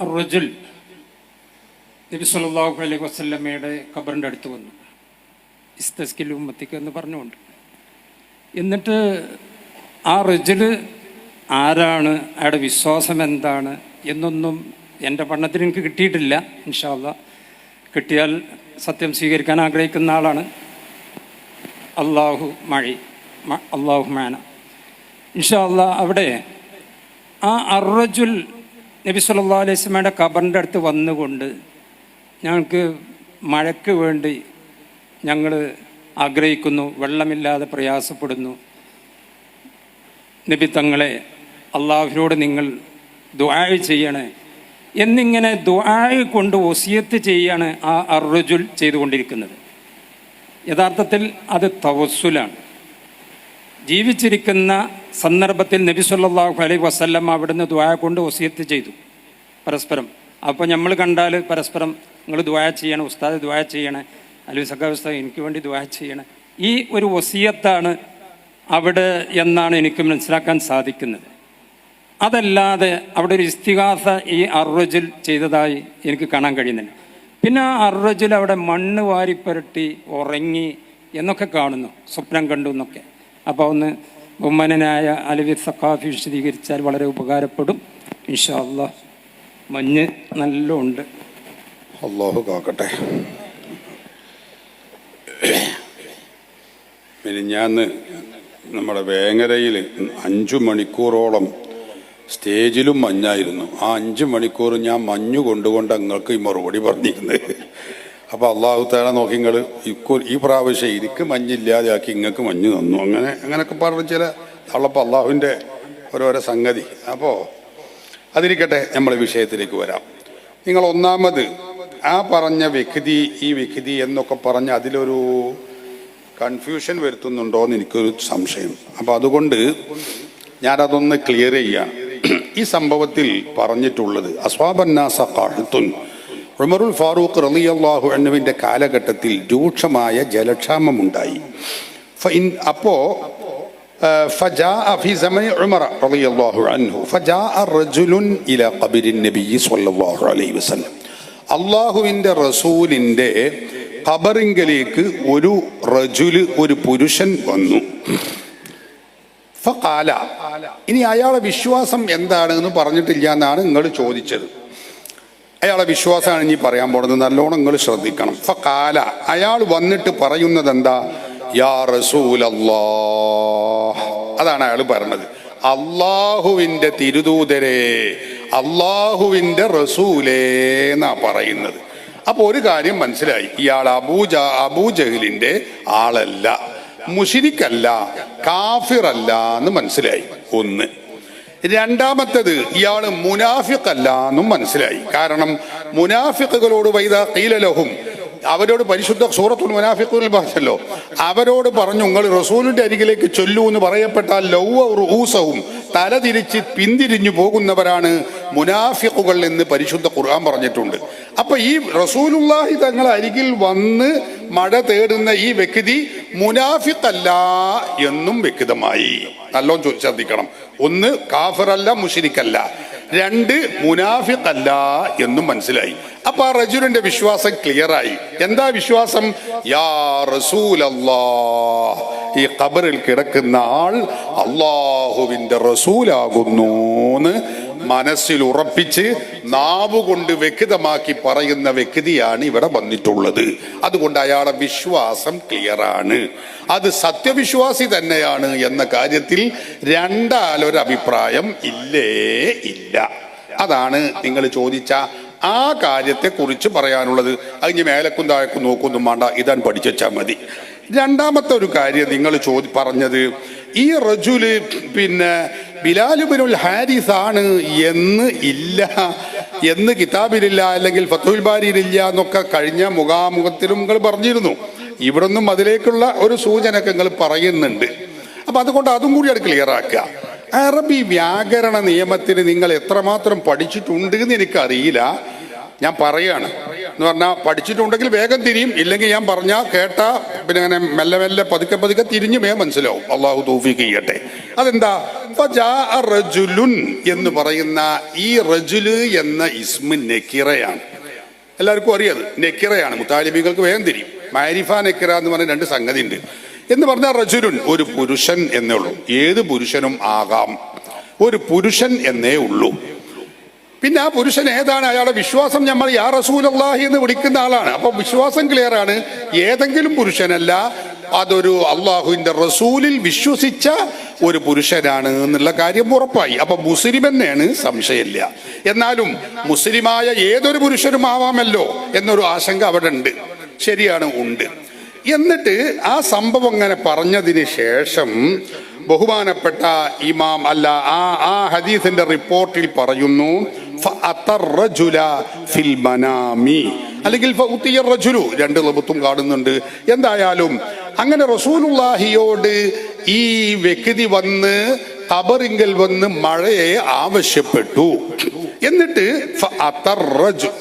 റജുൽ നബി സല്ലല്ലാഹു അലൈഹി വസല്ലമയുടെ ഖബറിന്റെ അടുത്ത് വന്നു. ഇസ്തസ്കിൽ ഉമ്മത്തിക്ക് എന്ന് പറഞ്ഞുകൊണ്ട്. എന്നിട്ട് ആ റുജുൽ ആരാണ്? അയാളുടെ വിശ്വാസം എന്താണ്? എന്നൊന്നും എന്റെ പഠനത്തിന് എനിക്ക് കിട്ടിയിട്ടില്ല ഇൻഷാല്ല കിട്ടിയാൽ സത്യം സ്വീകരിക്കാൻ ആഗ്രഹിക്കുന്ന ആളാണ്. അള്ളാഹു മഴി അള്ളാഹു മാന. ഇൻഷാല്ല അവിടെ ആ അറജുൽ നബി സല്ലാ അലൈഹി സ്വലമയുടെ ഖബറിന്റെ അടുത്ത് വന്നുകൊണ്ട് ഞങ്ങൾക്ക് മഴയ്ക്ക് വേണ്ടി ഞങ്ങൾ ആഗ്രഹിക്കുന്നു വെള്ളമില്ലാതെ പ്രയാസപ്പെടുന്നു. നബി തങ്ങളെ അള്ളാഹുവിനോട് നിങ്ങൾ ദുആ ചെയ്യണേ. എന്നിങ്ങനെ ദുആ കൊണ്ട് ഒസിയത്ത് ചെയ്യാണ് ആ അറുജുൽ ചെയ്തുകൊണ്ടിരിക്കുന്നത്. യഥാർത്ഥത്തിൽ അത് തവസ്സുലാണ്. ജീവിച്ചിരിക്കുന്ന സന്ദർഭത്തിൽ നബി സല്ലാഹു അലൈഹി വസല്ലം അവിടുന്ന് ദ്വായ കൊണ്ട് ഒസിയത്ത് ചെയ്തു. പരസ്പരം. അപ്പോൾ നമ്മൾ കണ്ടാൽ പരസ്പരം നിങ്ങൾ ദ്വായ ചെയ്യണം ഉസ്താദ് ദ്വായ ചെയ്യണേ അല്ലെങ്കിൽ സഖാവസ്ഥ എനിക്ക് വേണ്ടി ദ്വായ ചെയ്യണേ. ഈ ഒരു ഒസിയത്താണ് അവിടെ എന്നാണ് എനിക്ക് മനസ്സിലാക്കാൻ സാധിക്കുന്നത്. അതല്ലാതെ അവിടെ ഒരു ഇസ്തിഹാസ ഈ അറുജിൽ ചെയ്തതായി എനിക്ക് കാണാൻ കഴിയുന്നില്ല. പിന്നെ ആ അറുജിൽ അവിടെ മണ്ണ് വാരിപ്പുരട്ടി ഉറങ്ങി എന്നൊക്കെ കാണുന്നു. സ്വപ്നം കണ്ടു എന്നൊക്കെ. അപ്പോൾ ഒന്ന് ബഹുമാനനായ അലവി സഖാഫി വിശദീകരിച്ചാൽ വളരെ ഉപകാരപ്പെടും. ഇൻഷാ അല്ലാ മഞ്ഞ് നല്ല ഉണ്ട്. അള്ളാഹു കാക്കട്ടെ. മിനിഞ്ഞാന്ന് നമ്മുടെ വേങ്ങരയിൽ അഞ്ചു മണിക്കൂറോളം സ്റ്റേജിലും മഞ്ഞായിരുന്നു. ആ അഞ്ച് മണിക്കൂർ ഞാൻ മഞ്ഞു കൊണ്ടുകൊണ്ട് നിങ്ങൾക്ക് ഈ മറുപടി പറഞ്ഞിരുന്നത്. അപ്പോൾ അള്ളാഹു താല നോക്കി നിങ്ങൾ ഇക്കു ഈ പ്രാവശ്യം എനിക്ക് മഞ്ഞില്ലാതെയാക്കി ഇങ്ങൾക്ക് മഞ്ഞ് തന്നു. അങ്ങനെ അങ്ങനെയൊക്കെ പറഞ്ഞ ചില ഉള്ളപ്പോൾ അള്ളാഹുവിന്റെ ഓരോരോ സംഗതി. അപ്പോൾ അതിരിക്കട്ടെ നമ്മൾ വിഷയത്തിലേക്ക് വരാം. നിങ്ങൾ ഒന്നാമത് ആ പറഞ്ഞ വ്യക്തി ഈ വ്യക്തി എന്നൊക്കെ പറഞ്ഞ് അതിലൊരു കൺഫ്യൂഷൻ വരുത്തുന്നുണ്ടോ എന്ന് എനിക്കൊരു സംശയം. അപ്പോൾ അതുകൊണ്ട് ഞാനതൊന്ന് ക്ലിയർ ചെയ്യാം. ഈ സംഭവത്തിൽ പറഞ്ഞിട്ടുള്ളത് അസ്വാബന്നാസ കാഹത്തുൻ ഉമറുൽ ഫാറൂഖ് റളിയല്ലാഹു അൻഹുവിൻ്റെ കാലഘട്ടത്തിൽ രൂക്ഷമായ ജലക്ഷാമമുണ്ടായി ഫഇൻ അപ്പോൾ فجاء في زمن عمر رضي الله عنه فجاء رجل إلى قبر النبي صلى الله عليه وسلم അള്ളാഹുവിൻ്റെ റസൂലിൻ്റെ ഖബറിങ്കലേക്ക് ഒരു റജുല് ഒരു പുരുഷൻ വന്നു ഫഖാല ഇനി അയാളെ വിശ്വാസം എന്താണ് എന്ന് പറഞ്ഞിട്ടില്ല എന്നാണ് നിങ്ങൾ ചോദിച്ചത് അയാളെ വിശ്വാസമാണ് ഇനി പറയാൻ പോണത്. നല്ലോണം നിങ്ങൾ ശ്രദ്ധിക്കണം. ഫഖാല അയാൾ വന്നിട്ട് പറയുന്നത് എന്താ? യാ റസൂലല്ലാ അതാണ് അയാൾ പറഞ്ഞത് അള്ളാഹുവിന്റെ തിരുദൂതരെ അള്ളാഹുവിന്റെ റസൂലേ എന്നാ പറയുന്നത്. അപ്പൊ ഒരു കാര്യം മനസ്സിലായി. ഇയാൾ അബൂജ അബൂജഹലിന്റെ ആളല്ല മുഷിരിക്കല്ല കാഫിറല്ല എന്ന് മനസ്സിലായി. ഒന്ന്. രണ്ടാമത്തത് ഇയാൾ മുനാഫിഖല്ല എന്നും മനസ്സിലായി. കാരണം മുനാഫിഖുകളോട് വൈദ കീലലഹും അവരോട് പരിശുദ്ധ സൂറത്തുൽ മുനാഫിഖുൽ പറഞ്ഞല്ലോ അവരോട് പറഞ്ഞു നിങ്ങൾ റസൂലിന്റെ അരികിലേക്ക് ചൊല്ലൂ എന്ന് പറയപ്പെട്ട ലൗവ റൂസവും തല തിരിച്ച് പിന്തിരിഞ്ഞു പോകുന്നവരാണ് മുനാഫിഖുകൾ എന്ന് പരിശുദ്ധ ഖുർആൻ പറഞ്ഞിട്ടുണ്ട്. അപ്പൊ ഈ റസൂലുള്ളാഹി തങ്ങൾ അരികിൽ വന്ന് മഴ തേടുന്ന ഈ വ്യക്തി മുനാഫിഖല്ല എന്നും വ്യക്തമായി. നല്ലോണം ശ്രദ്ധിക്കണം. ഒന്ന് കാഫറല്ല മുഷിരിക്കല്ല രണ്ട് മുനാഫിഖല്ല എന്നും മനസ്സിലായി. അപ്പൊ ആ റജുലിന്റെ വിശ്വാസം ക്ലിയറായി എന്താ വിശ്വാസം? യാ റസൂലല്ലാ. ഈ ഖബറിൽ കിടക്കുന്ന ആൾ അള്ളാഹുവിന്റെ റസൂലാകുന്നു മനസ്സിൽ ഉറപ്പിച്ച് നാവുകൊണ്ട് വ്യക്തമാക്കി പറയുന്ന വ്യക്തിയാണ് ഇവിടെ വന്നിട്ടുള്ളത്. അതുകൊണ്ട് അയാളെ വിശ്വാസം ക്ലിയറാണ് അത് സത്യവിശ്വാസി തന്നെയാണ് എന്ന കാര്യത്തിൽ രണ്ടാലൊരു അഭിപ്രായം ഇല്ലേ ഇല്ല. അതാണ് നിങ്ങൾ ചോദിച്ച ആ കാര്യത്തെ കുറിച്ച് പറയാനുള്ളത്. അത് ഇനി മേലക്കും താഴേക്കും നോക്കൊന്നും വേണ്ട. ഇതാണ് പഠിച്ചാൽ മതി. രണ്ടാമത്തെ ഒരു കാര്യം നിങ്ങൾ ചോദി പറഞ്ഞത് ഈ റജുൽ പിന്നെ ബിലാലുബിനുൽ ഹാരിസ് ആണ് എന്ന് ഇല്ല എന്ന് കിതാബിലില്ല അല്ലെങ്കിൽ ഫത്തുൽ ബാരിയിലില്ല എന്നൊക്കെ കഴിഞ്ഞ മുഖാമുഖത്തിലും നിങ്ങൾ പറഞ്ഞിരുന്നു. ഇവിടൊന്നും അതിലേക്കുള്ള ഒരു സൂചനയൊക്കെ നിങ്ങൾ പറയുന്നുണ്ട്. അപ്പൊ അതുകൊണ്ട് അതും കൂടി അത് ക്ലിയർ ആക്കുക. അറബി വ്യാകരണ നിയമത്തിന് നിങ്ങൾ എത്രമാത്രം പഠിച്ചിട്ടുണ്ട് എന്ന് എനിക്കറിയില്ല. ഞാൻ പറയാണ്. എന്ന് പറഞ്ഞാൽ പഠിച്ചിട്ടുണ്ടെങ്കിൽ വേഗം തിരിയും. ഇല്ലെങ്കിൽ ഞാൻ പറഞ്ഞ കേട്ട പിന്നെ അങ്ങനെ മെല്ലെ മെല്ലെ പതുക്കെ പതുക്കെ തിരിഞ്ഞു വേ മനസ്സിലാവും. അള്ളാഹു തൗഫീഖ് ചെയ്യട്ടെ. അതെന്താ? റജുലുൻ എന്ന് പറയുന്ന ഈ റജുൽ എന്ന ഇസ്മ നെക്കിറയാണ്. എല്ലാവർക്കും അറിയാം നെക്കിറയാണ്. മുത്താലിബികൾക്ക് വേഗം തിരിയും. മാരിഫ നെക്കിറ എന്ന് പറഞ്ഞ രണ്ട് സംഗതി ഉണ്ട് എന്ന് പറഞ്ഞാൽ റജുലുൻ ഒരു പുരുഷൻ എന്നേ ഉള്ളൂ. ഏത് പുരുഷനും ആകാം. ഒരു പുരുഷൻ എന്നേ ഉള്ളൂ. പിന്നെ ആ പുരുഷൻ ഏതാണ്? അയാളുടെ വിശ്വാസം നമ്മൾ യാ റസൂലല്ലാഹി എന്ന് വിളിക്കുന്ന ആളാണ്. അപ്പൊ വിശ്വാസം ക്ലിയർ ആണ്. ഏതെങ്കിലും പുരുഷനല്ല അതൊരു അള്ളാഹുവിന്റെ റസൂലിൽ വിശ്വസിച്ച ഒരു പുരുഷനാണ് എന്നുള്ള കാര്യം ഉറപ്പായി. അപ്പൊ മുസ്ലിം തന്നെയാണ് സംശയമില്ല. എന്നാലും മുസ്ലിമായ ഏതൊരു പുരുഷനും ആവാമല്ലോ എന്നൊരു ആശങ്ക അവിടെ ഉണ്ട്. ശരിയാണ് ഉണ്ട്. എന്നിട്ട് ആ സംഭവം അങ്ങനെ പറഞ്ഞതിന് ശേഷം ബഹുമാനപ്പെട്ട ഇമാം അല്ല ആ ആ ഹദീസിന്റെ റിപ്പോർട്ടിൽ പറയുന്നു ഫിൽ മനാമി. അല്ലെങ്കിൽ റജുലു രണ്ട് ലബത്തും കാണുന്നുണ്ട്. എന്തായാലും അങ്ങനെ റസൂലുള്ളാഹിയോട് ഈ വ്യക്തി വന്ന് തബറിങ്കൽ വന്ന് മഴയെ ആവശ്യപ്പെട്ടു. എന്നിട്ട്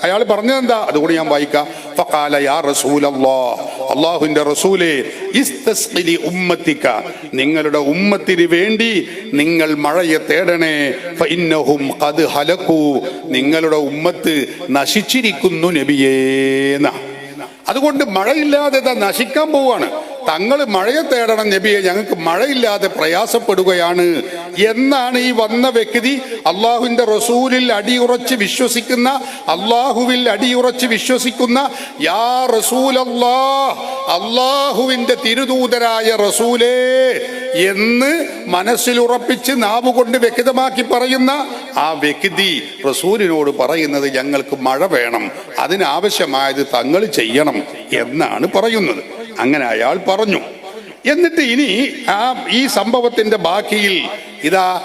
അയാൾ പറഞ്ഞത് എന്താ അതുകൂടി ഞാൻ വായിക്കാം. അള്ളാഹുവിന്റെ റസൂലേ ഉമ്മത്തിക്ക. ഉമ്മത്തിക നിങ്ങളുടെ ഉമ്മത്തിന് വേണ്ടി നിങ്ങൾ മഴയെ തേടണേ. അത് ഹലക്കൂ. ഹലകു നിങ്ങളുടെ ഉമ്മത്ത് നശിച്ചിരിക്കുന്നു നബിയേന അതുകൊണ്ട് മഴയില്ലാതെ നശിക്കാൻ പോവാണ്. തങ്ങൾ മഴയെ തേടണം നബിയെ ഞങ്ങൾക്ക് മഴയില്ലാതെ പ്രയാസപ്പെടുകയാണ്. എന്നാണ് ഈ വന്ന വ്യക്തി അള്ളാഹുവിന്റെ റസൂലിൽ അടിയുറച്ച് വിശ്വസിക്കുന്ന അള്ളാഹുവിൽ അടിയുറച്ച് വിശ്വസിക്കുന്ന യാ റസൂൽ അള്ളാഹുവിന്റെ തിരുദൂതരായ റസൂലേ എന്ന് മനസ്സിലുറപ്പിച്ച് നാവുകൊണ്ട് വ്യക്തമാക്കി പറയുന്ന ആ വ്യക്തി റസൂലിനോട് പറയുന്നത് ഞങ്ങൾക്ക് മഴ വേണം അതിനാവശ്യമായത് തങ്ങൾ ചെയ്യണം എന്നാണ് പറയുന്നത്. അങ്ങനെ അയാൾ പറഞ്ഞു. എന്നിട്ട് ഇനി ആ ഈ സംഭവത്തിന്റെ ബാക്കിയിൽ ഇതാ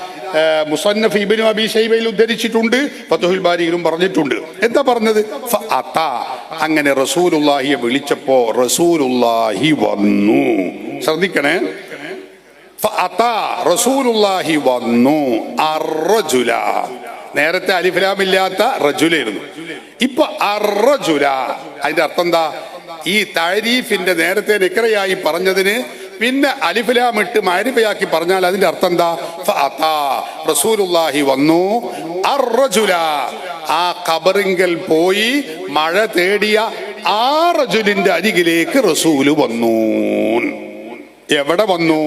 മുസന്നഫ് ഇബിനു അബി ഷൈബയിൽ ഉദ്ധരിച്ചിട്ടുണ്ട് ഫതുഹുൽ ബാരിയിലും പറഞ്ഞിട്ടുണ്ട്. എന്താ പറഞ്ഞത്? അങ്ങനെ റസൂലുല്ലാഹിയെ വിളിച്ചപ്പോ റസൂലുല്ലാഹി വന്നു. ശ്രദ്ധിക്കണേ. റസൂലുല്ലാഹി വന്നു. അറജുല നേരത്തെ അലിഫിലാമില്ലാത്ത റജുലായിരുന്നു. ഇപ്പൊ അറജുല അതിന്റെ അർത്ഥം എന്താ? ഈ താരീഫിന്റെ നേരത്തെ നിക്കറയായി പറഞ്ഞതിന് പിന്നെ അലിഫുലാം ഇട്ട് മാരിഫയാക്കി പറഞ്ഞാൽ അതിന്റെ അർത്ഥം എന്താ? റസൂലുള്ളാഹി വന്നു. അർജുല ആ ഖബറിങ്കൽ പോയി മഴ തേടിയ ആ റജുലിന്റെ അരികിലേക്ക് റസൂൽ വന്നു എവിടെ വന്നു?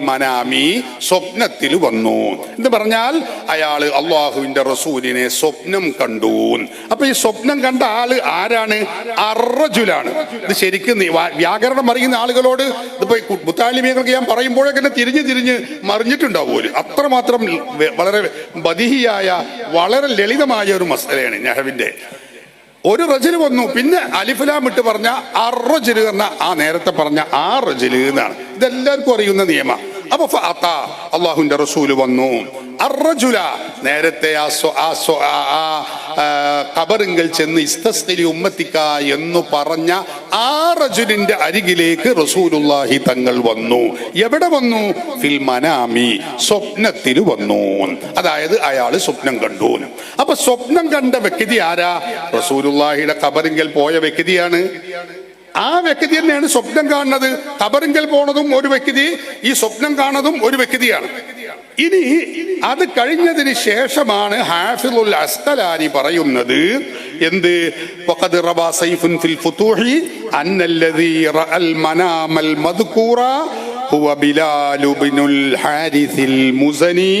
മനാമി സ്വപ്നത്തിൽ വന്നു. എന്ന് പറഞ്ഞാൽ അയാൾ അള്ളാഹുവിന്റെ റസൂലിനെ സ്വപ്നം കണ്ടു. അപ്പൊ ഈ സ്വപ്നം കണ്ട ആൾ ആരാണ്? അറജുലാണ് ഇത് ശരിക്കും വ്യാകരണം അറിയുന്ന ആളുകളോട് ഇതിപ്പോ ഈ മുത്താലിമിയങ്ങൾക്ക് ഞാൻ പറയുമ്പോഴൊക്കെ തന്നെ തിരിഞ്ഞ് തിരിഞ്ഞ് മറിഞ്ഞിട്ടുണ്ടാവും അത്രമാത്രം വളരെ ബദിഹിയായ വളരെ ലളിതമായ ഒരു മസലയാണ് നെഹവിന്റെ ഒരു റജിൽ വന്നു. പിന്നെ അലിഫുലാം ഇട്ട് പറഞ്ഞ അറജൽ എന്ന ആ നേരത്തെ പറഞ്ഞ ആ റജിൽ എന്നാണ്. ഇതെല്ലാവർക്കും അറിയുന്ന നിയമ. അപ്പൊ അള്ളാഹുവിന്റെ റസൂൽ വന്നു. അറജുല നേരത്തെ ആ, ചെന്ന് ഇസ്തസ്കരി ഉമ്മത്തിക്ക എന്ന് പറഞ്ഞ ആ റജുലിന്റെ അരികിലേക്ക് റസൂലുല്ലാഹി തങ്ങൾ വന്നു. എവിടെ വന്നു? ഫിൽ മനാമി സ്വപ്നത്തിൽ വന്നു. അതായത് അയാൾ സ്വപ്നം കണ്ടു. അപ്പൊ സ്വപ്നം കണ്ട വ്യക്തി ആരാ? റസൂലുല്ലാഹിയുടെ കബറിങ്കൽ പോയ വ്യക്തിയാണ്. ആ വ്യക്തി തന്നെയാണ് സ്വപ്നം കാണുന്നത്. തബറിങ്കൽ പോണതും ഒരു വ്യക്തി ഈ സ്വപ്നം കാണുന്നതും ഒരു വ്യക്തിയാണ്. ഇനി അത് കഴിഞ്ഞതിന് ശേഷമാണ് ഹാഫിദുൽ അസ്തലാനി പറയുന്നത് എന്ത്? വഖദ് റബ സൈഫുൻ ഫിൽ ഫുതൂഹി അന്നല്ലദീ റഅൽ മനാമൽ മദ്കൂറ ഹുവ ബിലാൽ ഇബ്നുൽ ഹാരിസിൽ മുസനി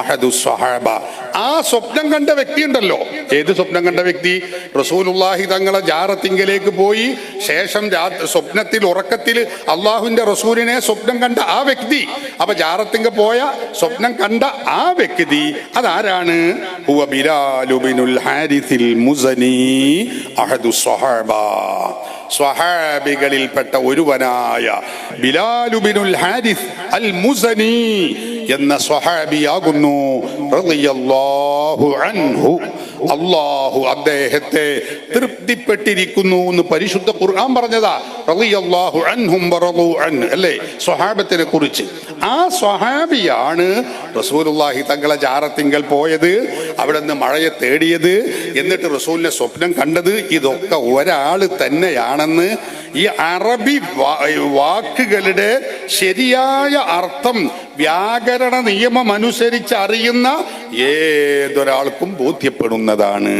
അഹദു സ്വഹാബ. ആ സ്വപ്നം കണ്ട വ്യക്തി ഉണ്ടല്ലോ ഏത് സ്വപ്നം കണ്ട വ്യക്തി? റസൂലുള്ളാഹി തങ്ങളെ ജാറത്തിങ്കലേക്ക് പോയി ശേഷം സ്വപ്നത്തിൽ ഉറക്കത്തിൽ അള്ളാഹുവിന്റെ റസൂലിനെ സ്വപ്നം കണ്ട ആ വ്യക്തി. അപ്പൊ ജാറത്തിങ്ക പോയ സ്വപ്നം കണ്ട ആ വ്യക്തി അതാരാണ്? മുസനി അഹദു സ്വഹാബ. സ്വഹാബികളിൽപ്പെട്ട ഒരുവനായ ബിലാലുബിനുൽ ഹാരിസ് അൽ മുസനി എന്ന സ്വഹാബിയാകുന്നു അൻഹു. അള്ളാഹു അദ്ദേഹത്തെ തൃപ്തിപ്പെട്ടിരിക്കുന്നു എന്ന് പരിശുദ്ധ ഖുർആൻ പറഞ്ഞതാ. റളിയല്ലാഹു അൻഹും അൻ അല്ലേ? സ്വഹാബത്തിനെ കുറിച്ച്. ആ സ്വഹാബിയാണ് റസൂലുള്ളാഹി തങ്ങളെ ജാറത്തിങ്കൽ പോയത് അവിടെ നിന്ന് മഴയെ തേടിയത് എന്നിട്ട് റസൂലിനെ സ്വപ്നം കണ്ടത് ഇതൊക്കെ ഒരാൾ തന്നെയാണെന്ന് ഈ അറബി വാക്കുകളുടെ ശരിയായ അർത്ഥം വ്യാകരണ നിയമം അനുസരിച്ച് അറിയുന്ന ഏതൊരാൾക്കും ബോധ്യപ്പെടുന്നതാണ്.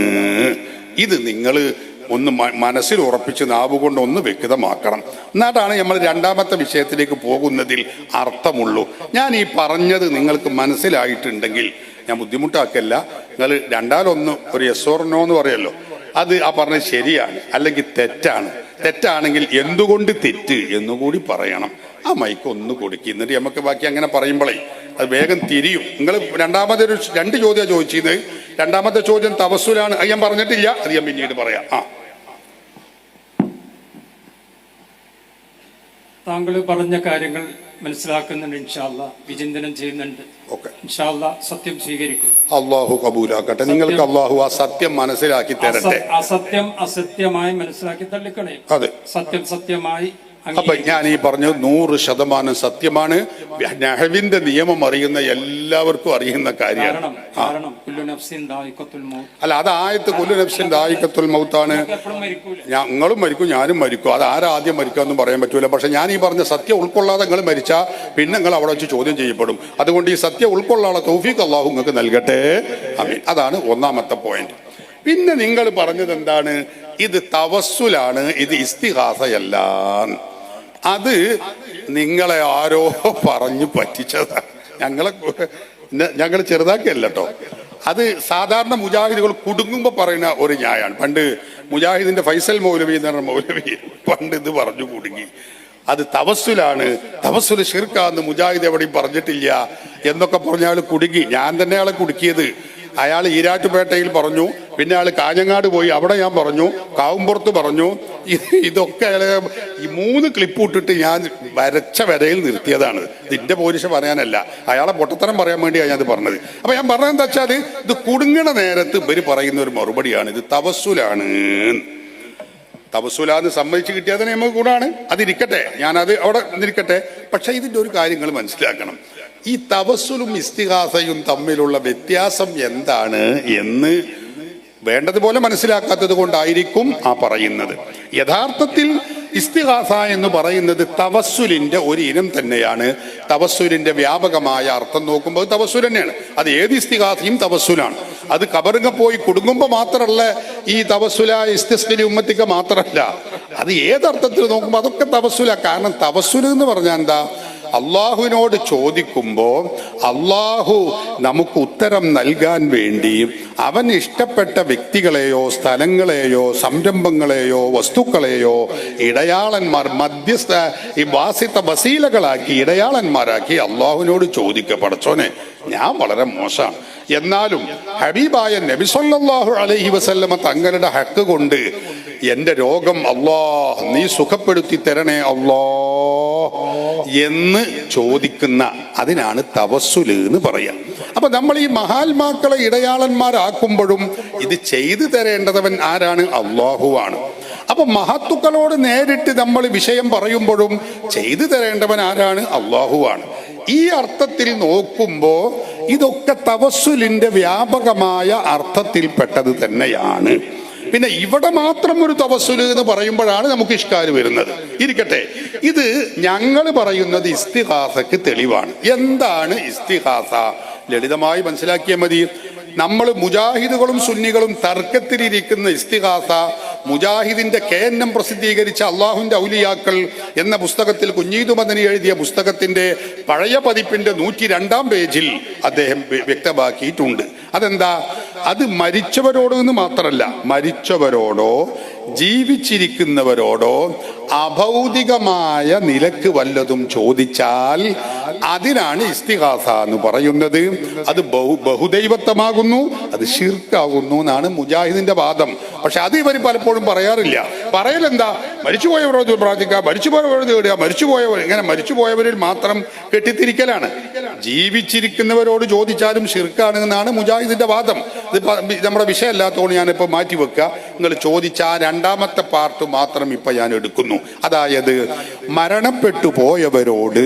ഇത് നിങ്ങൾ ഒന്ന് മനസ്സിൽ ഉറപ്പിച്ച് നാവുകൊണ്ട് ഒന്ന് വ്യക്തമാക്കണം. എന്നിട്ടാണ് നമ്മൾ രണ്ടാമത്തെ വിഷയത്തിലേക്ക് പോകുന്നതിൽ അർത്ഥമുള്ളൂ. ഞാൻ ഈ പറഞ്ഞത് നിങ്ങൾക്ക് മനസ്സിലായിട്ടുണ്ടെങ്കിൽ ഞാൻ ബുദ്ധിമുട്ടാക്കല്ല നിങ്ങൾ രണ്ടാലൊന്ന് ഒരു എസ് ഓർണോ എന്ന് പറയല്ലോ. അത് ആ പറഞ്ഞത് ശരിയാണ് അല്ലെങ്കിൽ തെറ്റാണ്. തെറ്റാണെങ്കിൽ എന്തുകൊണ്ട് തെറ്റ് എന്നുകൂടി പറയണം. ആ മൈക്ക് ഒന്ന് കൊടുക്കി എന്നിട്ട് നമുക്ക് ബാക്കി അങ്ങനെ പറയുമ്പോഴേ അത് വേഗം തിരിയും. നിങ്ങൾ രണ്ടാമത്തെ ഒരു രണ്ട് ചോദ്യം ചോദിച്ചത് രണ്ടാമത്തെ ചോദ്യം തപസ്സുലാണ്. അത് ഞാൻ പറഞ്ഞിട്ടില്ല അത് ഞാൻ പിന്നീട് പറയാം. ആ. താങ്കൾ പറഞ്ഞ കാര്യങ്ങൾ മനസ്സിലാക്കുന്നുണ്ട് ഇൻഷാല്ല വിചിന്തനം ചെയ്യുന്നുണ്ട്. ഓക്കെ. ഇൻഷാല്ല സത്യം സ്വീകരിക്കും. അള്ളാഹു കബൂലാക്കട്ടെ. നിങ്ങൾക്ക് അള്ളാഹു ആ സത്യം മനസ്സിലാക്കി തരട്ടെ. അസത്യം അസത്യമായി മനസ്സിലാക്കി തള്ളിക്കളേ അതെ. സത്യം സത്യമായി അപ്പൊ ഞാൻ ഈ പറഞ്ഞു നൂറ് ശതമാനം സത്യമാണ്. നെഹവിന്റെ നിയമം അറിയുന്ന എല്ലാവർക്കും അറിയുന്ന കാര്യമാണ് കാരണം അതായത് കുല്ലു നഫ്സിൻ ദായിഖത്തുൽ മൗത്ത്. അല്ല അത് ആയത്ത് കുല്ലു നഫ്സിന്റെ ആയിക്കത്തുൽ മൗത്താണ്. ഞങ്ങളും മരിക്കും ഞാനും മരിക്കും. അത് ആരാദ്യം എന്നും പറയാൻ പറ്റൂല. പക്ഷെ ഞാൻ ഈ പറഞ്ഞ സത്യം ഉൾക്കൊള്ളാതെ നിങ്ങൾ മരിച്ചാൽ പിന്നെ നിങ്ങൾ അവിടെ വെച്ച് ചോദ്യം ചെയ്യപ്പെടും. അതുകൊണ്ട് ഈ സത്യം ഉൾക്കൊള്ളാനുള്ള തൗഫീഖ് അള്ളാഹു നിങ്ങൾക്ക് നൽകട്ടെ. അമീൻ. അതാണ് ഒന്നാമത്തെ പോയിന്റ് പിന്നെ നിങ്ങൾ പറഞ്ഞത് എന്താണ് ഇത് തവസ്സുലാണ് ഇത് ഇസ്തിഹാസയല്ല. അത് നിങ്ങളെ ആരോ പറഞ്ഞു പറ്റിച്ചതാണ് ഞങ്ങളെ ഞങ്ങൾ ചെറുതാക്കിയല്ല കേട്ടോ അത് സാധാരണ മുജാഹിദുകൾ കുടുങ്ങുമ്പോൾ പറയുന്ന ഒരു ന്യായമാണ് പണ്ട് മുജാഹിദിന്റെ ഫൈസൽ മൗലവി എന്ന് പറഞ്ഞ മൗലവി പണ്ട് ഇത് പറഞ്ഞു കുടുങ്ങി. അത് തവസ്സുലാണ്. തവസ്സുൽ ഷിർക്കാന്ന് മുജാഹിദ് എവിടെയും പറഞ്ഞിട്ടില്ല എന്നൊക്കെ പറഞ്ഞ ആൾ കുടുങ്ങി. ഞാൻ തന്നെ ആളെ കുടുക്കിയത്. അയാൾ ഈരാറ്റുപേട്ടയിൽ പറഞ്ഞു പിന്നെ അയാൾ കാഞ്ഞങ്ങാട് പോയി അവിടെ ഞാൻ പറഞ്ഞു കാവുംപുറത്ത് പറഞ്ഞു. ഇതൊക്കെ അയാൾ ഈ മൂന്ന് ക്ലിപ്പ് ഇട്ടിട്ട് ഞാൻ വരച്ച വരയിൽ നിർത്തിയതാണ്. ഇതിന്റെ പോലീസ് പറയാനല്ല അയാളെ പൊട്ടത്തരം പറയാൻ വേണ്ടിയാണ് ഞാൻ പറഞ്ഞത്. അപ്പൊ ഞാൻ പറഞ്ഞത് എന്താ വെച്ചാൽ ഇത് കുടുങ്ങണ നേരത്ത് ഇവർ പറയുന്ന ഒരു മറുപടിയാണ് ഇത് തവസ്സുലാണ് തപസ്സുലാന്ന് സമ്മതിച്ച് കിട്ടിയാൽ തന്നെ നമുക്ക് ഗുണമാണ് അതിരിക്കട്ടെ ഞാനത് അവിടെ നിൽക്കട്ടെ പക്ഷേ ഇതിന്റെ ഒരു കാര്യങ്ങൾ മനസ്സിലാക്കണം. ഈ തവസ്സുലും ഇസ്തിഹാസയും തമ്മിലുള്ള വ്യത്യാസം എന്താണ് എന്ന് വേണ്ടതുപോലെ മനസ്സിലാക്കാത്തത് കൊണ്ടായിരിക്കും ആ പറയുന്നത്. യഥാർത്ഥത്തിൽ ഇസ്തിഹാസ എന്ന് പറയുന്നത് തവസ്സുലിന്റെ ഒരു ഇനം തന്നെയാണ്. തവസ്സുലിന്റെ വ്യാപകമായ അർത്ഥം നോക്കുമ്പോൾ തവസ്സുൽ തന്നെയാണ്. അത് ഏത് ഇസ്തിഹാസയും തവസ്സുലാണ് അത് കബറുങ്ങ പോയി കുടുങ്ങുമ്പോൾ മാത്രമല്ല ഈ തവസ്സുല ഇസ്തിസ്കലി ഉമ്മത്തിക്ക മാത്രമല്ല. അത് ഏതർത്ഥത്തിൽ നോക്കുമ്പോൾ അതൊക്കെ തവസ്സുല കാരണം തവസ്സുൽ എന്ന് പറഞ്ഞാൽ എന്താ? അള്ളാഹുവിനോട് ചോദിക്കുമ്പോൾ അള്ളാഹു നമുക്ക് ഉത്തരം നൽകാൻ വേണ്ടി അവൻ ഇഷ്ടപ്പെട്ട വ്യക്തികളെയോ സ്ഥലങ്ങളെയോ സംരംഭങ്ങളെയോ വസ്തുക്കളെയോ ഇടയാളന്മാർ മധ്യസ്ഥ ഈ വാസിത്ത വസീലകളാക്കി ഇടയാളന്മാരാക്കി അള്ളാഹുവിനോട് ചോദിക്കുക പടച്ചോനെ ഞാൻ വളരെ മോശമാണ്. എന്നാലും ഹബീബായ നബി സല്ലല്ലാഹു അലൈഹി വസല്ലമ തങ്ങളുടെ ഹക്ക് കൊണ്ട് എന്റെ രോഗം അള്ളാ നീ സുഖപ്പെടുത്തി തരണേ അള്ളാ എന്ന് ചോദിക്കുന്ന അതിനാണ് തവസ്സുൽ എന്ന് പറയാം. അപ്പൊ നമ്മൾ ഈ മഹാത്മാക്കളെ ഇടയാളന്മാരാക്കുമ്പോഴും ഇത് ചെയ്തു തരേണ്ടതവൻ ആരാണ്? അള്ളാഹുവാണ് അപ്പൊ മഹത്തുക്കളോട് നേരിട്ട് നമ്മൾ വിഷയം പറയുമ്പോഴും ചെയ്തു തരേണ്ടവൻ ആരാണ്? അള്ളാഹുവാണ് ഈ അർത്ഥത്തിൽ നോക്കുമ്പോ ഇതൊക്കെ തവസുലിന്റെ വ്യാപകമായ അർത്ഥത്തിൽപ്പെട്ടത് തന്നെയാണ്. പിന്നെ ഇവിടെ മാത്രം ഒരു തവസുൽ എന്ന് പറയുമ്പോഴാണ് നമുക്ക് ഇഷ്കാര് വരുന്നത്. ഇരിക്കട്ടെ. ഇത് ഞങ്ങൾ പറയുന്നത് ഇസ്തിഹാസക്ക് തെളിവാണ്. എന്താണ് ഇസ്തിഹാസ? ലളിതമായി മനസ്സിലാക്കിയാൽ മതി. നമ്മൾ മുജാഹിദുകളും സുന്നികളും തർക്കത്തിലിരിക്കുന്ന ഇസ്തിഹാസ മുജാഹിദിന്റെ കെ എൻ എം പ്രസിദ്ധീകരിച്ച അള്ളാഹുവിന്റെ ഔലിയാക്കൾ എന്ന പുസ്തകത്തിൽ കുഞ്ഞീതു മദനി എഴുതിയ പുസ്തകത്തിന്റെ പഴയ പതിപ്പിന്റെ നൂറ്റി രണ്ടാം പേജിൽ അദ്ദേഹം വ്യ- വ്യക്തമാക്കിയിട്ടുണ്ട്. അതെന്താ? അത് മരിച്ചവരോട് എന്ന് മാത്രമല്ല മരിച്ചവരോടോ ജീവിച്ചിരിക്കുന്നവരോടോ അഭൗതികമായ നിലയ്ക്ക് വല്ലതും ചോദിച്ചാൽ അതിനാണ് ഇസ്തിഹാസ എന്ന് പറയുന്നത്. അത് ബഹു ബഹുദൈവത്വമാകുന്നു അത് ഷിർക്കാകുന്നു എന്നാണ് മുജാഹിദിന്റെ വാദം. പക്ഷെ അത് ഇവർ പലപ്പോഴും പറയാറില്ല. പറയലെന്താ മരിച്ചുപോയവരോട് പ്രാർത്ഥിക്കുക മരിച്ചുപോയവരോട് തേടുക മരിച്ചുപോയവർ ഇങ്ങനെ മരിച്ചുപോയവരിൽ മാത്രം കെട്ടിത്തിരിക്കലാണ്. ജീവിച്ചിരിക്കുന്നവരോട് ചോദിച്ചാലും ഷിർക്കാണ് എന്നാണ് മുജാഹിദിന്റെ വാദം. ഇത് നമ്മുടെ വിഷയമല്ലാത്തതുകൊണ്ട് ഞാനിപ്പോൾ മാറ്റിവെക്കുക നിങ്ങൾ ചോദിച്ച ആ രണ്ടാമത്തെ പാർട്ട് മാത്രം ഇപ്പൊ ഞാൻ എടുക്കുന്നു. അതായത് മരണപ്പെട്ടു പോയവരോട്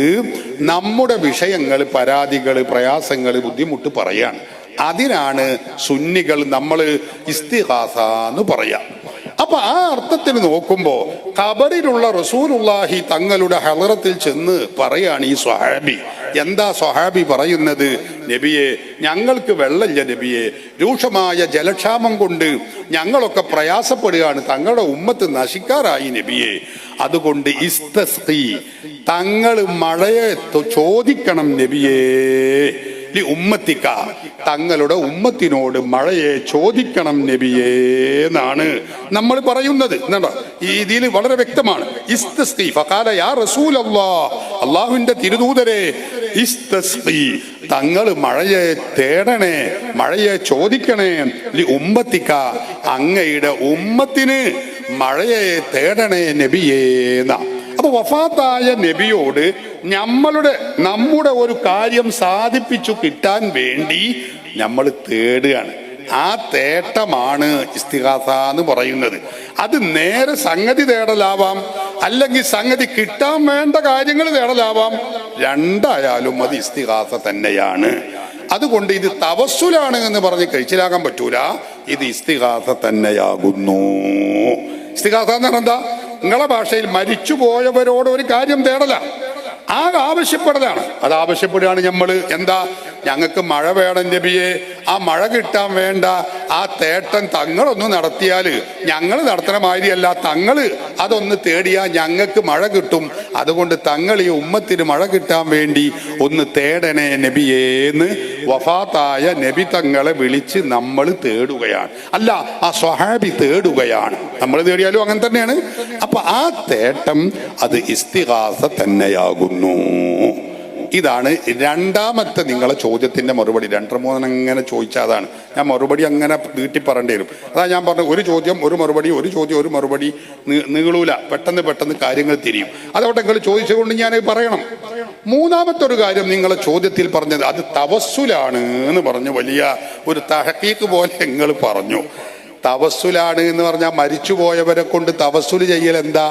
നമ്മുടെ വിഷയങ്ങൾ പരാതികൾ പ്രയാസങ്ങൾ ബുദ്ധിമുട്ട് പറയാണ്. അതിനാണ് സുന്നികൾ നമ്മൾ ഇസ്തിഹാസ എന്ന് പറയാം. അപ്പൊ ആ അർത്ഥത്തിൽ നോക്കുമ്പോ ഖബറിലുള്ള റസൂലുള്ളാഹി തങ്ങളുടെ ഹലറത്തിൽ ചെന്ന് പറയാണ് ഈ സ്വഹാബി. എന്താ സ്വഹാബി പറയുന്നത്? നബിയെ ഞങ്ങൾക്ക് വെള്ളമില്ല നബിയെ. രൂക്ഷമായ ജലക്ഷാമം കൊണ്ട് ഞങ്ങളൊക്കെ പ്രയാസപ്പെടുകയാണ്. തങ്ങളുടെ ഉമ്മത്ത് നശിക്കാറായി നബിയെ. അതുകൊണ്ട് ഇസ്തസ്കി തങ്ങൾ മഴയെ ചോദിക്കണം നബിയേ. ലി ഉമ്മത്തിക്ക. തങ്ങളുടെ ഉമ്മത്തിനോട് മഴയെ ചോദിക്കണം നബിയേ എന്നാണ് നമ്മൾ പറയുന്നത്. ഈ ഇതിൽ വളരെ വ്യക്തമാണ്. അള്ളാഹുവിന്റെ തിരുദൂതരെ തങ്ങൾ മഴയെ തേടണേ മഴയെ ചോദിക്കണേ ലി ഉമ്മത്തിക്ക അങ്ങയുടെ ഉമ്മത്തിന് മഴയെ തേടണേ നബിയേ എന്നാ. അപ്പൊ വഫാത്തായ നബിയോട് നമ്മളുടെ നമ്മുടെ ഒരു കാര്യം സാധിപ്പിച്ചു കിട്ടാൻ വേണ്ടി നമ്മൾ തേടുകയാണ്. ആ തേട്ടമാണ് ഇസ്തിഹാസ എന്ന് പറയുന്നത്. അത് നേരെ സംഗതി തേടലാവാം അല്ലെങ്കിൽ സംഗതി കിട്ടാൻ വേണ്ട കാര്യങ്ങൾ തേടലാവാം. രണ്ടായാലും അത് ഇസ്തിഹാസ തന്നെയാണ്. അതുകൊണ്ട് ഇത് തവസ്സുലാണ് എന്ന് പറഞ്ഞ് കഴിച്ചിലാകാൻ പറ്റൂല. ഇത് ഇസ്തിഹാസ തന്നെയാകുന്നു. ഇസ്തിഹാസ എന്ന് പറഞ്ഞാൽ എന്താ? നിങ്ങളെ ഭാഷയിൽ മരിച്ചുപോയവരോട് ഒരു കാര്യം തേടല. ആ ആവശ്യപ്പെടലാണ് അത് ആവശ്യപ്പെടുകയാണ് നമ്മൾ എന്താ? ഞങ്ങൾക്ക് മഴ വേണം നബിയെ. ആ മഴ കിട്ടാൻ വേണ്ട. ആ തേട്ടൻ തങ്ങളൊന്ന് നടത്തിയാൽ ഞങ്ങൾ നടത്തണ മാതിരിയല്ല തങ്ങൾ അതൊന്ന് തേടിയാൽ ഞങ്ങൾക്ക് മഴ കിട്ടും. അതുകൊണ്ട് തങ്ങൾ ഈ ഉമ്മത്തിന് മഴ കിട്ടാൻ വേണ്ടി ഒന്ന് തേടണേ നബിയേന്ന് വഫാത്തായ നബി തങ്ങളെ വിളിച്ച് നമ്മൾ തേടുകയാണ്. അല്ല ആ സ്വഹാബി തേടുകയാണ്. നമ്മൾ തേടിയാലും അങ്ങനെ തന്നെയാണ്. അപ്പൊ ആ തേട്ടം അത് ഇസ്തിഹാസ തന്നെയാകുന്നു. ഇതാണ് രണ്ടാമത്തെ നിങ്ങളെ ചോദ്യത്തിന്റെ മറുപടി. രണ്ടര മൂന്നെണ്ണം അങ്ങനെ ചോദിച്ചാൽ അതാണ്. ഞാൻ മറുപടി അങ്ങനെ നീട്ടി പറയേണ്ടി വരും. അതാ ഞാൻ പറഞ്ഞു ഒരു ചോദ്യം ഒരു മറുപടി ഒരു ചോദ്യം ഒരു മറുപടി നീളൂല. പെട്ടെന്ന് പെട്ടെന്ന് കാര്യങ്ങൾ തിരിയും. അതവിടെ നിങ്ങൾ ചോദിച്ചുകൊണ്ട് ഞാൻ പറയണം. മൂന്നാമത്തെ ഒരു കാര്യം നിങ്ങളെ ചോദ്യത്തിൽ പറഞ്ഞത് അത് തവസ്സുലാണ് എന്ന് പറഞ്ഞു. വലിയ ഒരു തഹക്കീക്ക് പോലെ നിങ്ങൾ പറഞ്ഞു. തവസ്സുലാണ് എന്ന് പറഞ്ഞാൽ മരിച്ചുപോയവരെ കൊണ്ട് തവസ്സുൽ ചെയ്യൽ എന്താ?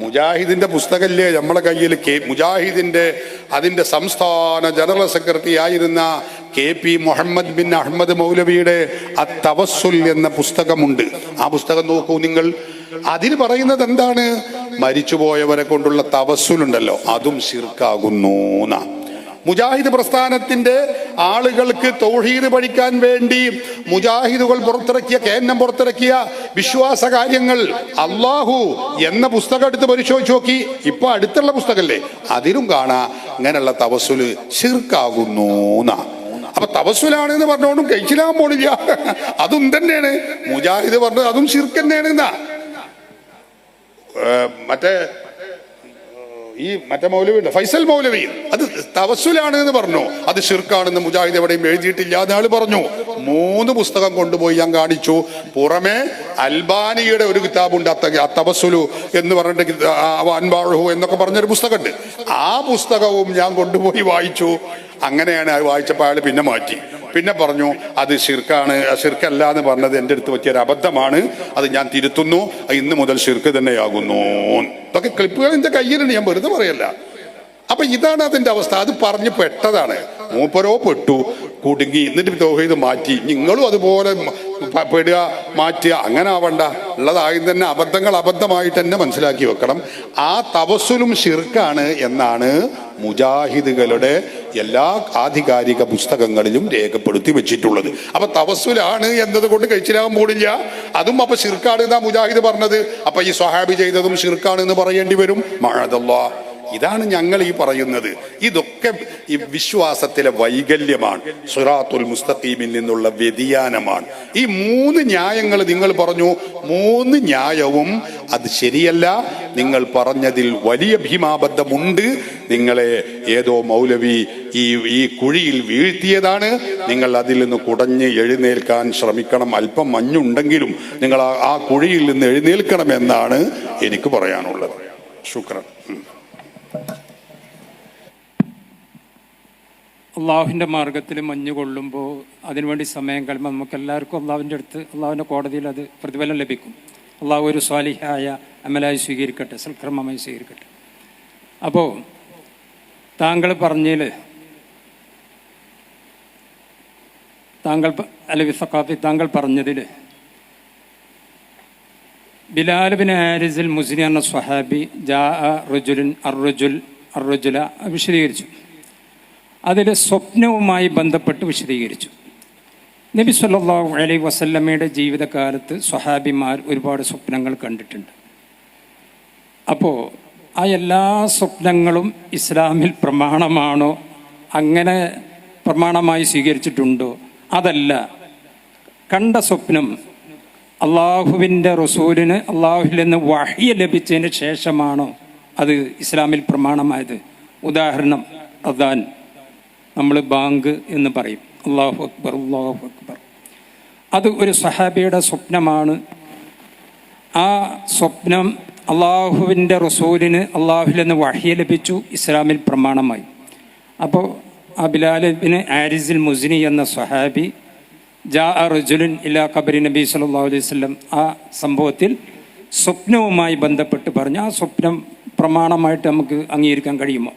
മുജാഹിദിന്റെ പുസ്തകല്ലേ നമ്മളെ കയ്യിൽ കെ മുജാഹിദിന്റെ അതിന്റെ സംസ്ഥാന ജനറൽ സെക്രട്ടറി ആയിരുന്ന കെ പി മുഹമ്മദ് ബിൻ അഹമ്മദ് മൗലവിയുടെ തവസ്സുൽ എന്ന പുസ്തകമുണ്ട്. ആ പുസ്തകം നോക്കൂ നിങ്ങൾ. അതിൽ പറയുന്നത് എന്താണ്? മരിച്ചുപോയവരെ കൊണ്ടുള്ള തവസുലുണ്ടല്ലോ അതും ശിർക്കാകുന്നു എന്നാ മുജാഹിദ് പ്രസ്ഥാനത്തിന്റെ ആളുകൾക്ക് തൗഹീദ് പഠിക്കാൻ വേണ്ടി മുജാഹിദുകൾ പുറത്തിറക്കിയ കേന്ദ്രം പുറത്തിറക്കിയ വിശ്വാസ കാര്യങ്ങൾ അള്ളാഹു എന്ന പുസ്തകം എടുത്ത് പരിശോധിച്ച് നോക്കി. ഇപ്പൊ അടുത്തുള്ള പുസ്തകമല്ലേ അതിലും കാണാ ഇങ്ങനെയുള്ള തവസുൽ ശിർക്കാകുന്നു അപ്പൊ തവസുലാണ് എന്ന് പറഞ്ഞോണ്ടും കഴിച്ചിലാൻ പോണില്ല. അതും തന്നെയാണ് മുജാഹിദ് പറഞ്ഞത് അതും ശിർക്ക് തന്നെയാണ് എന്നാ. മറ്റേ ഈ മറ്റേ മൗലവി ഉണ്ട് ഫൈസൽ മൗലവി. അത് തവസുലാണ് എന്ന് പറഞ്ഞു. അത് ഷിർക്കാണെന്ന് മുജാഹിദ് എവിടെയും എഴുതിയിട്ടില്ല അതാൾ പറഞ്ഞു. മൂന്ന് പുസ്തകം കൊണ്ടുപോയി ഞാൻ കാണിച്ചു. പുറമെ അൽബാനിയുടെ ഒരു കിതാബുണ്ട്. തവസുലു എന്ന് പറഞ്ഞിട്ട് അൻബാഹു എന്നൊക്കെ പറഞ്ഞൊരു പുസ്തകമുണ്ട്. ആ പുസ്തകവും ഞാൻ കൊണ്ടുപോയി വായിച്ചു. അങ്ങനെയാണ് അത് വായിച്ചപ്പോൾ അയാൾ പിന്നെ മാറ്റി. പിന്നെ പറഞ്ഞു അത് ശിർക്കാണ് ശിർക്കല്ല എന്ന് പറഞ്ഞത് എന്റെ അടുത്ത് പറ്റിയ ഒരു അബദ്ധമാണ്. അത് ഞാൻ തിരുത്തുന്നു. ഇന്ന് മുതൽ ശിർക്ക് തന്നെയാകുന്നു ഇതൊക്കെ ക്ലിപ്പുകൾ എന്റെ കയ്യിലുണ്ട് ഞാൻ വെറുതെ പറയല്ല. അപ്പൊ ഇതാണ് അതിന്റെ അവസ്ഥ. അത് പറഞ്ഞു പെട്ടതാണ്. മൂപ്പരോ പെട്ടു. കുടുങ്ങി. എന്നിട്ട് തോഹീത് മാറ്റി. നിങ്ങളും അതുപോലെ പെടുക മാറ്റുക അങ്ങനെ ആവണ്ട. ഉള്ളതായും തന്നെ അബദ്ധങ്ങൾ അബദ്ധമായിട്ട് തന്നെ മനസ്സിലാക്കി വെക്കണം. ആ തപസ്സുലും ഷിർക്കാണ് എന്നാണ് മുജാഹിദുകളുടെ എല്ലാ ആധികാരിക പുസ്തകങ്ങളിലും രേഖപ്പെടുത്തി വെച്ചിട്ടുള്ളത്. അപ്പൊ തവസ്സുലാണ് എന്നത് കൊണ്ട് കഴിച്ചിലാകാൻ പോടില്ല അതും അപ്പൊ ഷിർക്കാണ് എന്നാ മുജാഹിദ് പറഞ്ഞത്. അപ്പൊ ഈ സ്വഹാബി ചെയ്തതും ഷിർക്കാണ് എന്ന് പറയേണ്ടി വരും. മഴതല്ലാ ഇതാണ് ഞങ്ങൾ ഈ പറയുന്നത്. ഇതൊക്കെ ഈ വിശ്വാസത്തിലെ വൈകല്യമാണ്. സുറാത്തുൽ മുസ്തഖീമിൽ നിന്നുള്ള വ്യതിയാനമാണ്. ഈ മൂന്ന് ന്യായങ്ങൾ നിങ്ങൾ പറഞ്ഞു. മൂന്ന് ന്യായവും അത് ശരിയല്ല. നിങ്ങൾ പറഞ്ഞതിൽ വലിയ ഭീമാബദ്ധമുണ്ട്. നിങ്ങളെ ഏതോ മൗലവി ഈ ഈ കുഴിയിൽ വീഴ്ത്തിയതാണ്. നിങ്ങൾ അതിൽ നിന്ന് കുടഞ്ഞ് എഴുന്നേൽക്കാൻ ശ്രമിക്കണം. അല്പം മഞ്ഞുണ്ടെങ്കിലും നിങ്ങൾ ആ- കുഴിയിൽ നിന്ന് എഴുന്നേൽക്കണമെന്നാണ് എനിക്ക് പറയാനുള്ളത്. ശുക്രൻ. അള്ളാഹുവിന്റെ മാർഗത്തിൽ മഞ്ഞ് കൊള്ളുമ്പോൾ അതിനുവേണ്ടി സമയം കഴിയുമ്പോൾ നമുക്ക് എല്ലാവർക്കും അള്ളാഹുവിന്റെ അടുത്ത് അള്ളാഹുവിന്റെ കോടതിയിൽ അത് പ്രതിഫലം ലഭിക്കും. അള്ളാഹു ഒരു സ്വാലിഹായ അമലായി സ്വീകരിക്കട്ടെ സൽക്രമമായി സ്വീകരിക്കട്ടെ. അപ്പോൾ താങ്കൾ പറഞ്ഞതിൽ താങ്കൾ അലവി സക്കാഫി താങ്കൾ പറഞ്ഞതിൽ ബിലാൽ ബിൻ ഹാരിസിൽ മുസ്ലിം എന്ന സ്വഹാബി ജാ റുജുലിൻ അറുജുൽ അറുജുല വിശദീകരിച്ചു. അതിൽ സ്വപ്നവുമായി ബന്ധപ്പെട്ട് വിശദീകരിച്ചു. നബി സല്ലാ അലൈ വസല്ലമ്മയുടെ ജീവിതകാലത്ത് സ്വഹാബിമാർ ഒരുപാട് സ്വപ്നങ്ങൾ കണ്ടിട്ടുണ്ട്. അപ്പോൾ ആ എല്ലാ സ്വപ്നങ്ങളും ഇസ്ലാമിൽ പ്രമാണമാണോ? അങ്ങനെ പ്രമാണമായി സ്വീകരിച്ചിട്ടുണ്ടോ? അതല്ല. കണ്ട സ്വപ്നം അള്ളാഹുവിന്റെ റസൂലിന് അള്ളാഹുവിൽ നിന്ന് വഹിയ ലഭിച്ചതിന് ശേഷമാണോ? അത് ഇസ്ലാമിൽ പ്രമാണമായത്. ഉദാഹരണം അദാൻ നമ്മൾ ബാങ്ക് എന്ന് പറയും. അള്ളാഹു അക്ബർ അള്ളാഹു അക്ബർ. അത് ഒരു സഹാബിയുടെ സ്വപ്നമാണ്. ആ സ്വപ്നം അള്ളാഹുവിന്റെ റസൂലിന് അള്ളാഹുവിൽ നിന്ന് വഹിയ ലഭിച്ചു ഇസ്ലാമിൽ പ്രമാണമായി. അപ്പോൾ ആ ബിലാലിബിന് ആരിസിൽ മുസ്നി എന്ന സഹാബി ജാ റുജുലിൻ ഇലാ കബരി നബി സല്ലല്ലാഹു അലൈഹി വസല്ലം ആ സംഭവത്തിൽ സ്വപ്നവുമായി ബന്ധപ്പെട്ട് പറഞ്ഞു ആ സ്വപ്നം പ്രമാണമായിട്ട് നമുക്ക് അംഗീകരിക്കാൻ കഴിയുമോ?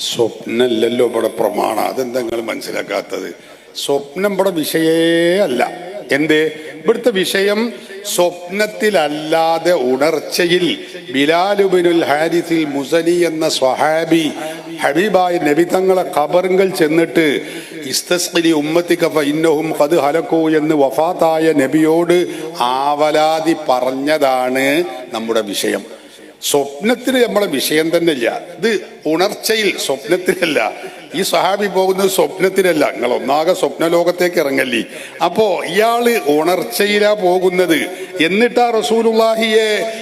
സ്വപ്നല്ലല്ലോ ഇവിടെ പ്രമാണം. അതെന്താ നിങ്ങൾ മനസ്സിലാക്കാത്തത്? സ്വപ്നം ഇവിടെ വിഷയേ അല്ല. എന്ത്? ഇവിടുത്തെ വിഷയം സ്വപ്നത്തിലല്ലാതെ ഉണർച്ചയിൽ ബിലാലുബിനുൽ ഹാരിസിൽ മുസനി എന്ന സ്വഹാബി ഹബീബായ നബിതങ്ങളെ ഖബറുകൾ ചെന്നിട്ട് ഉമ്മത്തി കഫ ഇന്നഹും ഖദ് ഹലക്കൂ എന്ന് വഫാത്തായ നബിയോട് ആവലാതി പറഞ്ഞതാണ് നമ്മുടെ വിഷയം. സ്വപ്നത്തിന് നമ്മളെ വിഷയം തന്നെ ഇല്ല ഇത് ഉണർച്ചയിൽ സ്വപ്നത്തിലല്ല ഈ സഹാബി പോകുന്നത് സ്വപ്നത്തിലല്ല. നിങ്ങൾ ഒന്നാകെ സ്വപ്നലോകത്തേക്ക് ഇറങ്ങല്ലേ. അപ്പോ ഇയാൾ ഉണർച്ചയിലാ പോകുന്നത്. എന്നിട്ടാ റസൂലുള്ളാഹിയെ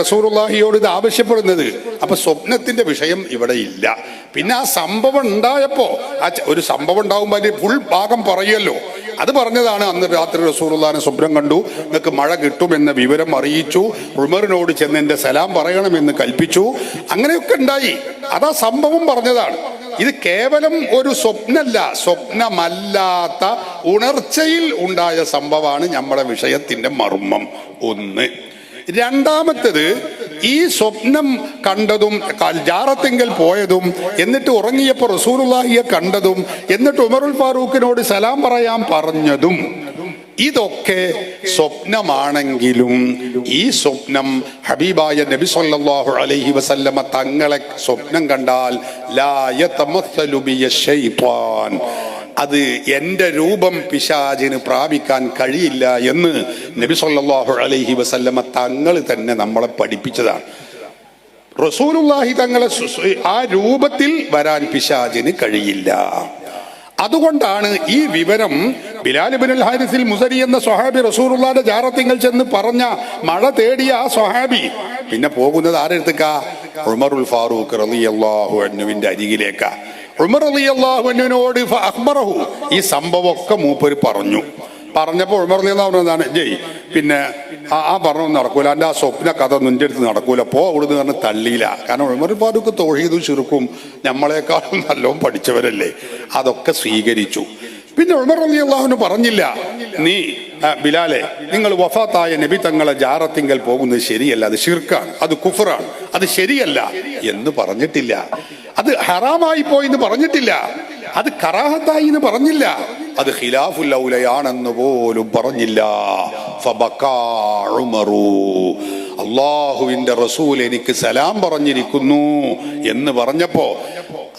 റസൂലുള്ളാഹിയോട് ഇത് ആവശ്യപ്പെടുന്നത്. അപ്പൊ സ്വപ്നത്തിന്റെ വിഷയം ഇവിടെ ഇല്ല. പിന്നെ ആ സംഭവം ഉണ്ടായപ്പോ ആ ഒരു സംഭവം ഉണ്ടാകുമ്പോൾ അതിന്റെ ഫുൾ ഭാഗം പറയുമല്ലോ. അത് പറഞ്ഞതാണ് അന്ന് രാത്രി റസൂലുള്ളാഹിനെ സ്വപ്നം കണ്ടു. നിങ്ങൾക്ക് മഴ കിട്ടുമെന്ന വിവരം അറിയിച്ചു. ഉമറിനോട് ചെന്ന് എന്റെ സലാം പറയണമെന്ന് കൽപ്പിച്ചു. അങ്ങനെയൊക്കെ ഉണ്ടായി. അതാ സംഭവം പറഞ്ഞതാണ്. ഇത് കേവലം ഒരു സ്വപ്നല്ല. സ്വപ്നമല്ലാത്ത ഉണർച്ചയിൽ ഉണ്ടായ സംഭവമാണ് നമ്മുടെ വിഷയത്തിന്റെ മർമ്മം ഒന്ന്. രണ്ടാമത്തേത് ഈ സ്വപ്നം കണ്ടതും ജാറത്തെങ്കിൽ പോയതും എന്നിട്ട് ഉറങ്ങിയപ്പോൾ റസൂലുള്ളാഹിയെ കണ്ടതും എന്നിട്ട് ഉമറുൽ ഫാറൂഖിനോട് സലാം പറയാൻ പറഞ്ഞതും ഇതൊക്കെ സ്വപ്നമാണെങ്കിലും ഈ സ്വപ്നം ഹബീബായ നബി സല്ലല്ലാഹു അലൈഹി വസല്ലമ തങ്ങളെ സ്വപ്നം കണ്ടാൽ ലാ യതമസ്സലു അത് എന്റെ രൂപം പിശാചിന് പ്രാപിക്കാൻ കഴിയില്ല എന്ന് നബി സല്ലല്ലാഹു അലൈഹി വസല്ലമ തങ്ങൾ തന്നെ നമ്മളെ പഠിപ്പിച്ചതാണ്. റസൂലുള്ളാഹി തങ്ങളെ ആ രൂപത്തിൽ വരാൻ പിശാചിന് കഴിയില്ല. അതുകൊണ്ടാണ് ഈ വിവരം ബിലാലിബിൻ ഹാരിസിൽ മുസരി എന്ന സ്വഹാബി റസൂറുള്ളാന്റെ ജാറത്തിങ്ങൾ ചെന്ന് പറഞ്ഞ മഴ തേടിയ ആ സ്വഹാബി. പിന്നെ പോകുന്നത് ആരെടുത്തേക്കാ ഉമറുൽ ഫാറൂഖ് റളിയല്ലാഹു അൻഹുവിന്റെ അരികിലേക്കാ. ഉമർ റളിയല്ലാഹു അഖ്ബറഹു. ഈ സംഭവമൊക്കെ മൂപ്പര് പറഞ്ഞു. പറഞ്ഞപ്പോൾ പറഞ്ഞതാണ് ജയ് പിന്നെ ആ പറഞ്ഞു നടക്കൂല എന്റെ ആ സ്വപ്ന കഥ അടുത്ത് നടക്കൂല പോ അവിടുന്ന് പറഞ്ഞ് തള്ളിയില്ല. കാരണം ഉമർ ഫാറൂഖ് തൊഴീതും ചുരുക്കും നമ്മളെക്കാളും നല്ലോണം പഠിച്ചവരല്ലേ അതൊക്കെ സ്വീകരിച്ചു. പിന്നെ ഉമർ അലി അള്ളാഹുന് പറഞ്ഞില്ല നീ ബിലാലെ നിങ്ങൾ വഫാത്തായ നബി തങ്ങളെ ജാറത്തിങ്കൽ പോകുന്നത് ശരിയല്ല അത് ഷിർക്കാണ് അത് കുഫറാണ് അത് ശരിയല്ല എന്ന് പറഞ്ഞിട്ടില്ല. അത് ഹറാമായി പോയി എന്ന് പറഞ്ഞിട്ടില്ല അത് കറാഹത്തായി എന്ന് പറഞ്ഞില്ല. അത് ഖിലാഫുൽ ഔലയാണെന്ന് പോലും പറഞ്ഞില്ല. അള്ളാഹുവിന്റെ റസൂൽ എനിക്ക് സലാം പറഞ്ഞിരിക്കുന്നു എന്ന് പറഞ്ഞപ്പോ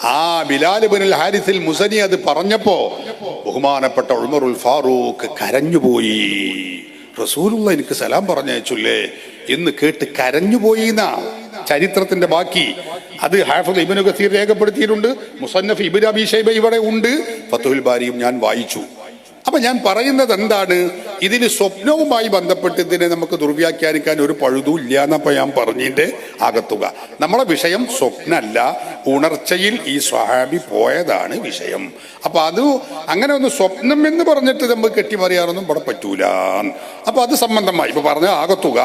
ആ ബിലാലിബിനുൽ ഹാരിസിൽ മുസനി അത് പറഞ്ഞപ്പോ ബഹുമാനപ്പെട്ട ഉമറുൽ ഫാറൂഖ് കരഞ്ഞുപോയി. റസൂലുള്ള എനിക്ക് സലാം പറഞ്ഞയച്ചുല്ലേ എന്ന് കേട്ട് കരഞ്ഞുപോയി എന്നാ. ചരിത്രത്തിന്റെ ബാക്കി. അത് ഹാഫിദ് ഇബിനു കസീർ രേഖപ്പെടുത്തിയിട്ടുണ്ട്. മുസന്നഫ് ഇബിൻ അബി ഷൈബ ഇവിടെ ഉണ്ട്. ഫത്തുൽ ബാരിയും ഞാൻ വായിച്ചു. അപ്പൊ ഞാൻ പറയുന്നത് എന്താണ്? ഇതിന് സ്വപ്നവുമായി ബന്ധപ്പെട്ട് ഇതിനെ നമുക്ക് ദുർവ്യാഖ്യാനിക്കാൻ ഒരു പഴുതും ഇല്ല എന്നപ്പോൾ ഞാൻ പറഞ്ഞിന്റെ അകത്തുക. നമ്മളെ വിഷയം സ്വപ്നമല്ല ഉണർച്ചയിൽ ഈ സ്വഹാബി പോയതാണ് വിഷയം. അപ്പോൾ അത് അങ്ങനെ ഒന്ന് സ്വപ്നം എന്ന് പറഞ്ഞിട്ട് നമുക്ക് കെട്ടിമറിയാറൊന്നും ഇവിടെ പറ്റൂല. അപ്പോൾ അത് സംബന്ധമായി. ഇപ്പം പറഞ്ഞ ആകത്തുക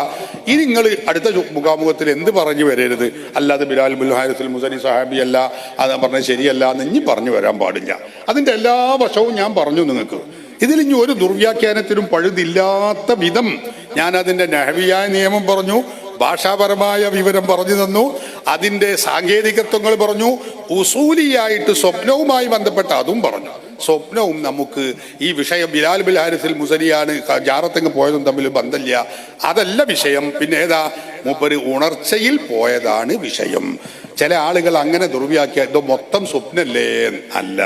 ഇനി നിങ്ങൾ അടുത്ത മുഖാമുഖത്തിൽ എന്ത് പറഞ്ഞു വരരുത്? അല്ലാതെ ബിലാൽ ബുൽ ഹാരിസുൽ മുസനി സഹാബി അല്ല അത് പറഞ്ഞത് ശരിയല്ല എന്ന് ഇനി പറഞ്ഞു വരാൻ പാടില്ല. അതിന്റെ എല്ലാ വശവും ഞാൻ പറഞ്ഞു നിങ്ങൾക്ക്. ഇതിൽ ഇനി ഒരു ദുർവ്യാഖ്യാനത്തിനും പഴുതില്ലാത്ത വിധം ഞാൻ അതിന്റെ നഹവിയായ നിയമം പറഞ്ഞു ഭാഷാപരമായ വിവരം പറഞ്ഞു തന്നു അതിന്റെ സാങ്കേതികത്വങ്ങൾ പറഞ്ഞു ഉസൂലിയായിട്ട് സ്വപ്നവുമായി ബന്ധപ്പെട്ട അതും പറഞ്ഞു. സ്വപ്നവും നമുക്ക് ഈ വിഷയം ബിലാൽ ബിൽ ഹാരിസിൽ മുസലിയാണ് ജാറത്തെങ്ങ് പോയതും തമ്മിൽ ബന്ധമില്ല. അതല്ല വിഷയം. പിന്നെ ഏതാ? മൂപ്പര് ഉണർച്ചയിൽ പോയതാണ് വിഷയം. ചില ആളുകൾ അങ്ങനെ ദുർവ്യാഖ്യ ഇതോ മൊത്തം സ്വപ്നല്ലേ? അല്ല.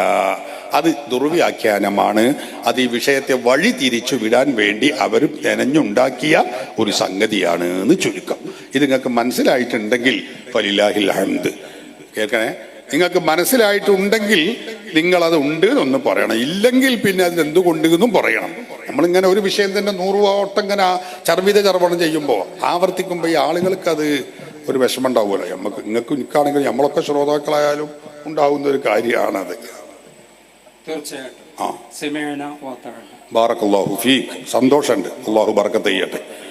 അത് ദുർവ്യാഖ്യാനമാണ്. അത് ഈ വിഷയത്തെ വഴി തിരിച്ചു വിടാൻ വേണ്ടി അവർ നനഞ്ഞുണ്ടാക്കിയ ഒരു സംഗതിയാണ് എന്ന് ചുരുക്കം. ഇത് നിങ്ങൾക്ക് മനസ്സിലായിട്ടുണ്ടെങ്കിൽ ഫലിലാഹിൽ ഹംദ്. കേൾക്കണേ? നിങ്ങൾക്ക് മനസ്സിലായിട്ടുണ്ടെങ്കിൽ നിങ്ങൾ അത് ഉണ്ട് എന്നൊന്ന് പറയണം. ഇല്ലെങ്കിൽ പിന്നെ അതിന് എന്തുകൊണ്ട് എന്നും പറയണം. നമ്മളിങ്ങനെ ഒരു വിഷയം തന്നെ നൂറ് വട്ടം ഇങ്ങനെ ചർവിത ചർവണം ചെയ്യുമ്പോൾ ആവർത്തിക്കുമ്പോൾ ഈ ആളുകൾക്ക് അത് ഒരു വിഷമം ഉണ്ടാവുമല്ലോ. നമുക്ക് നിങ്ങൾക്ക് നിൽക്കുകയാണെങ്കിൽ നമ്മളൊക്കെ ശ്രോതാക്കളായാലും ഉണ്ടാവുന്ന ഒരു കാര്യമാണത്. തീർച്ചയായിട്ടും. ആ. സിമേന വാത്താഴ ബാറക്കല്ലാഹു ഫീഖ് സന്തോഷമുണ്ട്. അള്ളാഹു ബർക്കത്ത് ചെയ്യട്ടെ.